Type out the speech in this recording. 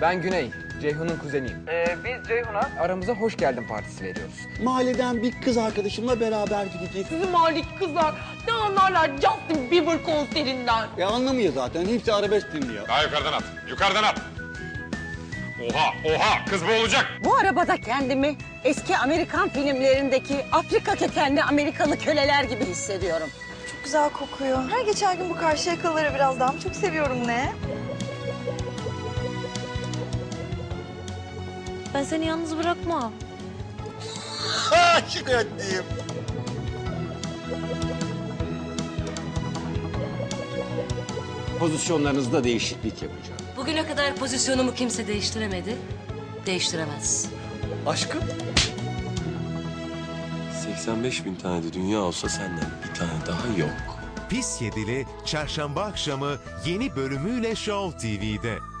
Ben Güney, Ceyhun'un kuzeniyim. Ee, biz Ceyhun'a aramıza hoş geldin partisi veriyoruz. Mahalleden bir kız arkadaşımla beraber gideceğiz. Sizin mahalledeki kızlar ne anlarlar Justin Bieber konserinden. E anlamıyor zaten. Hepsi arabesk dinliyor. Daha yukarıdan at. Yukarıdan at. Oha, oha. Kız bu olacak. Bu arabada kendimi eski Amerikan filmlerindeki Afrika kökenli Amerikalı köleler gibi hissediyorum. Çok güzel kokuyor. Her geçen gün bu karşı yakaları biraz daha mı çok seviyorum ne? Ben seni yalnız bırakmam. Aşık ettiğim. Pozisyonlarınızda değişiklik yapacağım. Bugüne kadar pozisyonumu kimse değiştiremedi. Değiştiremez. Aşkım? 85 bin tane de dünya olsa senden bir tane daha yok. Pis Yedili çarşamba akşamı yeni bölümüyle Show TV'de.